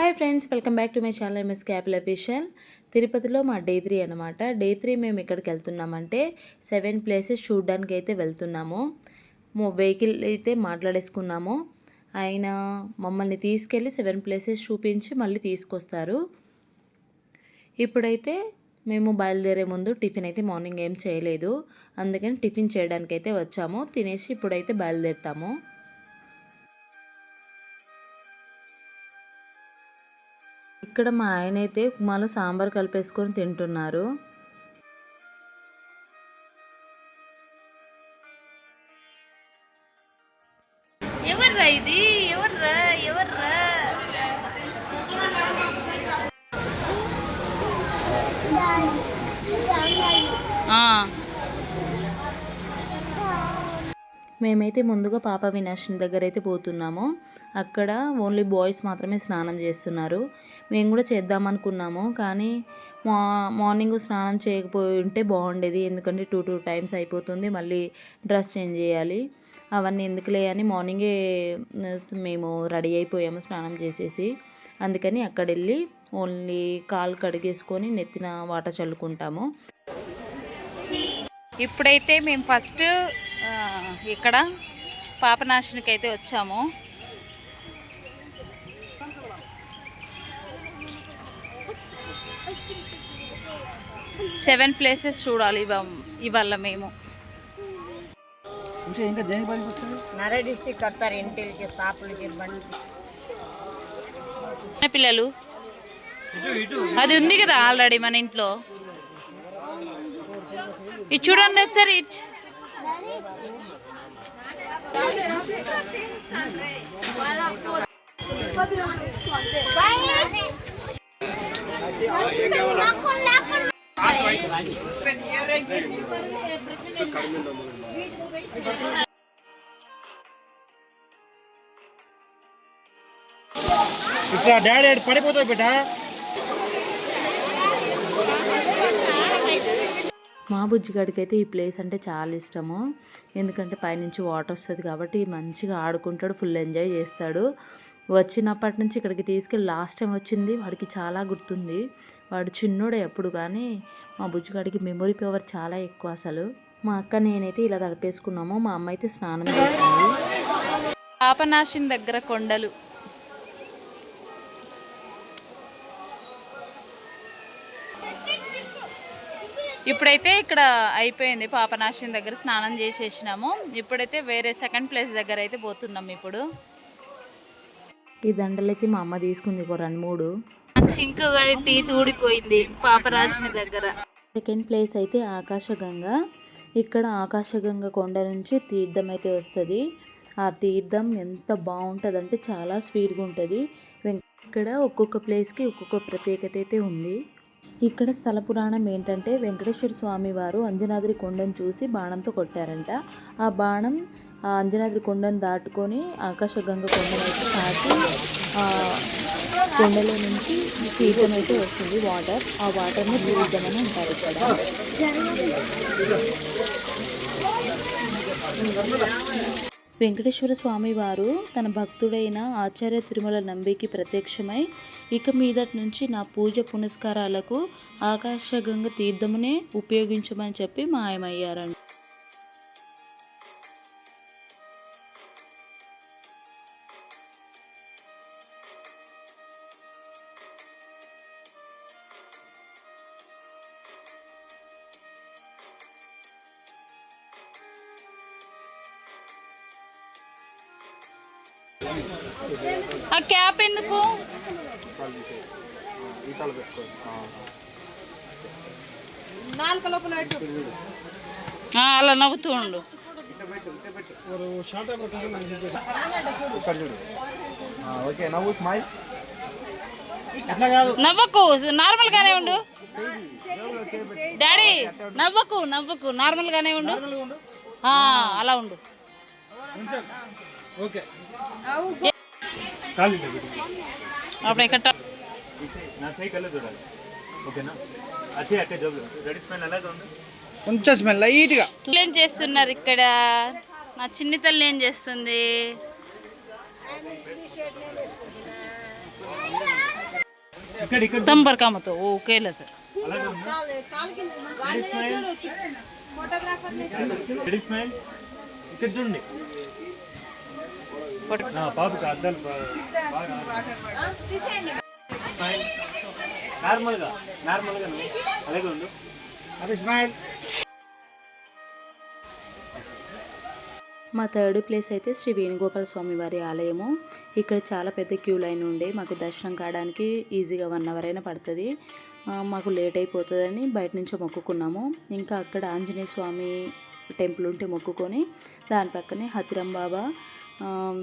Hi friends welcome back to my channel MS Kapil official తిరుపతిలో మా day three అనమాట day three మేము ఎక్కడికి వెళ్తున్నామంటే సెవెన్ ప్లేసెస్ చూడడానికి అయితే వెళ్తున్నాము. వెహికల్ అయితే మాట్లాడేసుకున్నాము. ఆయన మమ్మల్ని తీసుకెళ్ళి సెవెన్ ప్లేసెస్ చూపించి మళ్ళీ తీసుకొస్తారు. ఇప్పుడైతే మేము బయలుదేరే ముందు టిఫిన్ అయితే మార్నింగ్ ఏం చేయలేదు. అందుకని టిఫిన్ చేయడానికి అయితే వచ్చాము. తినేసి ఇప్పుడైతే బయలుదేరుతాము. ఇక్కడ మా ఆయన అయితే ఉప్మాలో సాంబార్ కలిపేసుకొని తింటున్నారు. ఎవర్రా ఇది? ఎవర్రా? ఎవర్రా? మేమైతే ముందుగా పాప వినాశనం దగ్గర అయితే పోతున్నాము. అక్కడ ఓన్లీ బాయ్స్ మాత్రమే స్నానం చేస్తున్నారు. మేము కూడా చేద్దాం అనుకున్నాము కానీ మా మార్నింగ్ స్నానం చేయకపోయి ఉంటే బాగుండేది. ఎందుకంటే టూ టూ టైమ్స్ అయిపోతుంది మళ్ళీ డ్రెస్ చేంజ్ చేయాలి. అవన్నీ ఎందుకులే అని మార్నింగే మేము రెడీ అయిపోయాము స్నానం చేసేసి. అందుకని అక్కడ వెళ్ళి ఓన్లీ కాలు కడిగేసుకొని నెత్తిన వాటర్ చల్లుకుంటాము. ఇప్పుడైతే మేము ఫస్ట్ ఇక్కడ పాపనాశనకి అయితే వచ్చాము. సెవెన్ ప్లేసెస్ చూడాలి ఇవ ఇవాళ మేము. నర డిస్టిక్ కడతారు ఇంటికి షాపులకి పిల్లలు. అది ఉంది కదా ఆల్రెడీ మన ఇంట్లో. ఇది చూడండి ఒకసారి ఇట్ ఇట్లా డాడీ ఆడు పడిపోతావు బిడ్డ మా బుజ్జిగాడికి అయితే ఈ ప్లేస్ అంటే చాలా ఇష్టము. ఎందుకంటే పైనుంచి వాటర్ వస్తుంది కాబట్టి మంచిగా ఆడుకుంటాడు ఫుల్ ఎంజాయ్ చేస్తాడు. వచ్చినప్పటి నుంచి ఇక్కడికి తీసుకెళ్ళి లాస్ట్ టైం వచ్చింది వాడికి చాలా గుర్తుంది. వాడు చిన్నోడే ఎప్పుడు కానీ మా బుజ్జిగాడికి మెమొరీ పవర్ చాలా ఎక్కువ అసలు. మా అక్క నేనైతే ఇలా తడిపేసుకున్నాము మా అమ్మ అయితే స్నానం చేస్తుంది పాపనాశిని దగ్గర కొండలు. ఇప్పుడైతే ఇక్కడ అయిపోయింది పాపనాశిని దగ్గర స్నానం చేసేసినాము. ఇప్పుడైతే వేరే సెకండ్ ప్లేస్ దగ్గర అయితే పోతున్నాం ఇప్పుడు. ఈ దండలైతే మా అమ్మ తీసుకుంది ఒక రెండు మూడు. చింకు టీ ఊడిపోయింది పాపనాశిని దగ్గర. సెకండ్ ప్లేస్ అయితే ఆకాశగంగా. ఇక్కడ ఆకాశగంగ కొండ నుంచి తీర్థం అయితే వస్తుంది. ఆ తీర్థం ఎంత బాగుంటుంది చాలా స్వీట్గా ఉంటుంది. ఇక్కడ ఒక్కొక్క ప్లేస్కి ఒక్కొక్క ప్రత్యేకత అయితే ఉంది. ఇక్కడ స్థల పురాణం ఏంటంటే వెంకటేశ్వర స్వామి వారు అంజనాద్రి కొండను చూసి బాణంతో కొట్టారంట. ఆ బాణం ఆ అంజనాద్రి కొండను దాటుకొని ఆకాశగంగ కొండను అయితే కొండలో నుంచి సీజన్ అయితే వస్తుంది వాటర్. ఆ వాటర్ని పూరిద్దామని అంటారు ఇక్కడ. వెంకటేశ్వర స్వామి వారు తన భక్తుడైన ఆచార్య తిరుమల నంబికి ప్రత్యక్షమై ఇక మీదటి నుంచి నా పూజ పునస్కారాలకు ఆకాశగంగ తీర్థమునే ఉపయోగించమని చెప్పి మాయమయ్యారంట ఆ క్యాప్ ఎందుకు? ఆ, అలా నవ్వుతూ ఉండు. ఇక్కడ చూడు. ఆ, ఓకే నవ్వు స్మైల్ అట్లా కాదు. నవ్వకు నార్మల్ గానే ఉండు. డాడీ నవ్వకు నవ్వకు నార్మల్ గానే ఉండు. ఆ, అలా ఉండు. కొంచెం ఓకేనా? అట్టే జోబు రెడీ స్మెల్ అలాగే ఉంది? కొంచెం స్మెల్ లైట్గా. ఏం చేస్తున్నారు ఇక్కడ? మా చిన్ని తల్లి ఏం చేస్తుంది? తంబర్ కామతో ఓకేలా సార్. ఇక్కడ చూడండి. అద్దాలు నార్మల్గా నార్మల్గా అలాగే ఉండు. స్మైల్ మా థర్డ్ ప్లేస్ అయితే శ్రీ వేణుగోపాల స్వామి వారి ఆలయము. ఇక్కడ చాలా పెద్ద క్యూ లైన్ ఉండే. మాకు దర్శనం కావడానికి ఈజీగా వన్ అవర్ అయినా పడుతుంది. మాకు లేట్ అయిపోతుందని బయట నుంచో మొక్కుకున్నాము. ఇంకా అక్కడ ఆంజనేయ స్వామి టెంపుల్ ఉంటే మొక్కుకొని దాని పక్కనే హతిరం బాబా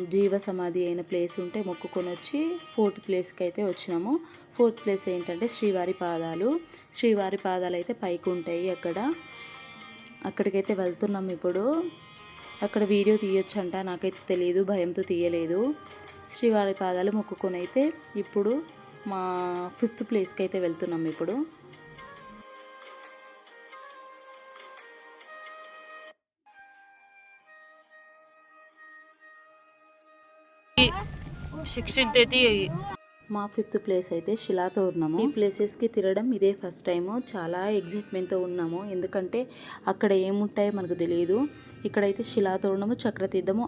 జీవ సమాధి అయిన ప్లేస్ ఉంటే మొక్కుకొని వచ్చి ఫోర్త్ ప్లేస్కి అయితే వచ్చినాము. ఫోర్త్ ప్లేస్ ఏంటంటే శ్రీవారి పాదాలు. శ్రీవారి పాదాలు అయితే పైకి ఉంటాయి అక్కడ. అక్కడికైతే వెళ్తున్నాం ఇప్పుడు. అక్కడ వీడియో తీయొచ్చంట. నాకైతే తెలియదు భయంతో తీయలేదు. శ్రీవారి పాదాలు మొక్కుకొని అయితే ఇప్పుడు మా ఫిఫ్త్ ప్లేస్కి అయితే వెళ్తున్నాం ఇప్పుడు. సిక్స్టీన్త్ అయితే మా ఫిఫ్త్ ప్లేస్ అయితే శిలాతోరణము ఈ ప్లేసెస్కి తిరగడం ఇదే ఫస్ట్ టైము చాలా ఎగ్జైట్మెంట్తో ఉన్నాము. ఎందుకంటే అక్కడ ఏముంటాయో మనకు తెలియదు. ఇక్కడైతే శిలాతోరణము చక్రతీర్థము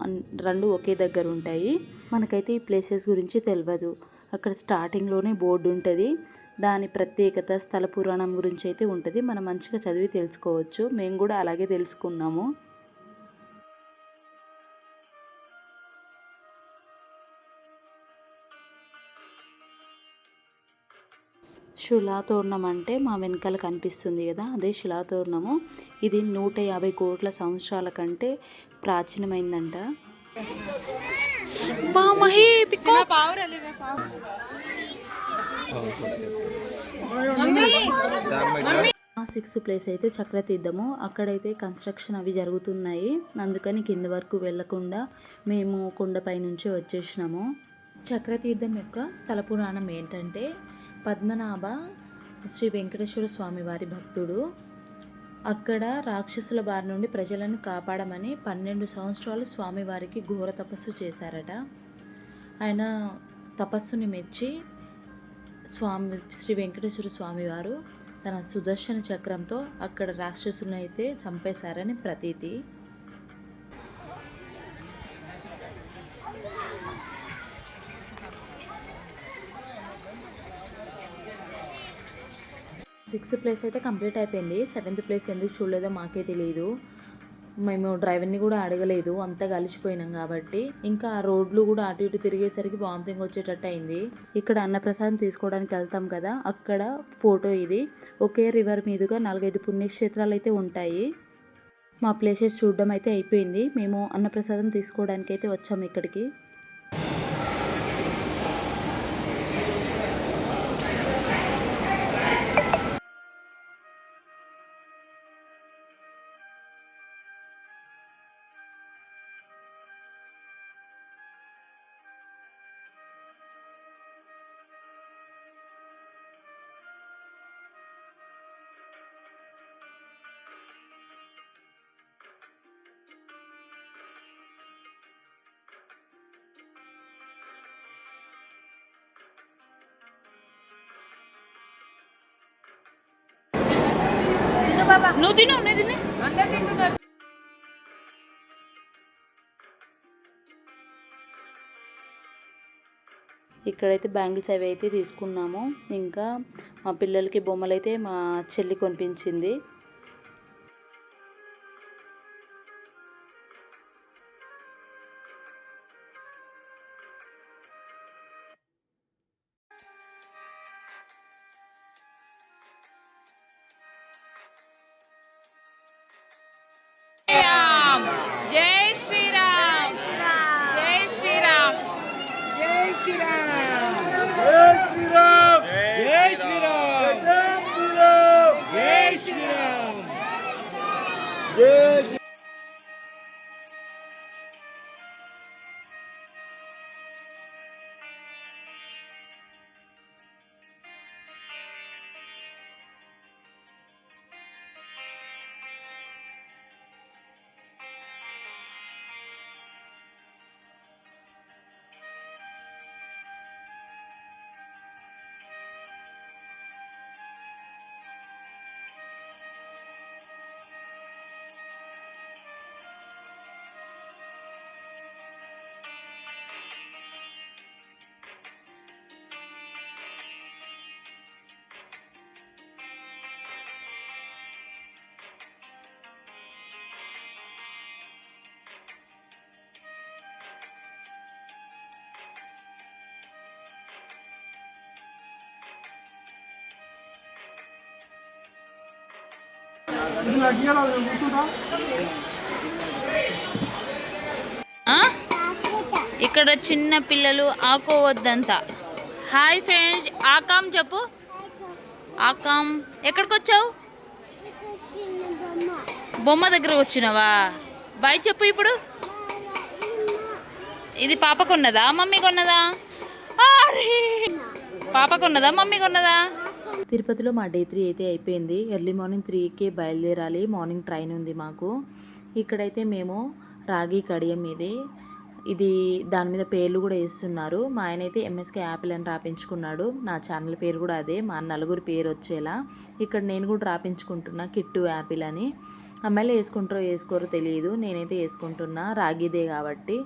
రెండు ఒకే దగ్గర ఉంటాయి. మనకైతే ఈ ప్లేసెస్ గురించి తెలియదు అక్కడ స్టార్టింగ్లోనే బోర్డు ఉంటుంది. దాని ప్రత్యేకత స్థల పురాణం గురించి అయితే ఉంటుంది. మనం మంచిగా చదివి తెలుసుకోవచ్చు. మేము కూడా అలాగే తెలుసుకున్నాము. శిలాతోరణం అంటే మా వెనకాల కనిపిస్తుంది కదా అదే శిలాతోరణము. ఇది నూట యాభై కోట్ల సంవత్సరాల కంటే ప్రాచీనమైందంట. ఆ సిక్స్త్ ప్లేస్ అయితే చక్రతీర్థము. అక్కడైతే కన్స్ట్రక్షన్ అవి జరుగుతున్నాయి. అందుకని కింద వరకు వెళ్ళకుండా మేము కొండపై నుంచి వచ్చేసినాము. చక్రతీర్థం యొక్క స్థల పురాణం ఏంటంటే పద్మనాభ శ్రీ వెంకటేశ్వర స్వామివారి భక్తుడు. అక్కడ రాక్షసుల బారి నుండి ప్రజలను కాపాడమని పన్నెండు సంవత్సరాలు స్వామివారికి ఘోర తపస్సు చేశారట. ఆయన తపస్సుని మెచ్చి స్వామి శ్రీ వెంకటేశ్వర స్వామివారు తన సుదర్శన చక్రంతో అక్కడ రాక్షసులను అయితే చంపేశారని ప్రతీతి. సిక్స్త్ ప్లేస్ అయితే కంప్లీట్ అయిపోయింది. సెవెంత్ ప్లేస్ ఎందుకు చూడలేదో మాకే తెలియదు మేము డ్రైవర్ని కూడా అడగలేదు. అంతా కలిసిపోయినాం కాబట్టి. ఇంకా రోడ్లు కూడా అటు ఇటు తిరిగేసరికి వామిటింగ్ వచ్చేటట్టు అయింది. ఇక్కడ అన్నప్రసాదం తీసుకోవడానికి వెళ్తాం కదా అక్కడ ఫోటో ఇది. ఒకే రివర్ మీదుగా నాలుగైదు పుణ్యక్షేత్రాలు అయితే ఉంటాయి. మా ప్లేసెస్ చూడడం అయితే అయిపోయింది. మేము అన్నప్రసాదం తీసుకోవడానికి అయితే వచ్చాము ఇక్కడికి. నువ్వు తిను నువ్వు తిను. ఇక్కడైతే బ్యాంగిల్స్ అవి అయితే తీసుకున్నాము. ఇంకా మా పిల్లలకి బొమ్మలు అయితే మా చెల్లి కొనిపించింది. Yeah. ఇక్కడ చిన్న పిల్లలు ఆకోవద్దంత హాయ్ ఫ్రెండ్స్ ఆకాం చెప్పు. ఆకాం ఎక్కడికి వచ్చావు? బొమ్మ దగ్గర వచ్చినావా? బాయ్ చెప్పు ఇప్పుడు. ఇది పాపకున్నదా? మమ్మీ కొన్నదా? అరే! ఉన్నదా మమ్మీ కొన్నదా? తిరుపతిలో మా డే త్రీ అయితే అయిపోయింది. ఎర్లీ మార్నింగ్ త్రీకే బయలుదేరాలి. మార్నింగ్ ట్రైన్ ఉంది మాకు. ఇక్కడైతే మేము రాగి కడియం ఇది ఇది దాని మీద పేర్లు కూడా వేస్తున్నారు. మా ఆయన అయితే ఎంఎస్కే యాపిల్ అని రాపించుకున్నాడు. నా ఛానల్ పేరు కూడా అదే. మా నలుగురి పేరు వచ్చేలా. ఇక్కడ నేను కూడా రాపించుకుంటున్నా కిట్టు యాపిల్ అని. అమ్మాయిలు వేసుకుంటారో వేసుకోరో తెలియదు నేనైతే వేసుకుంటున్నా. రాగిదే కాబట్టి.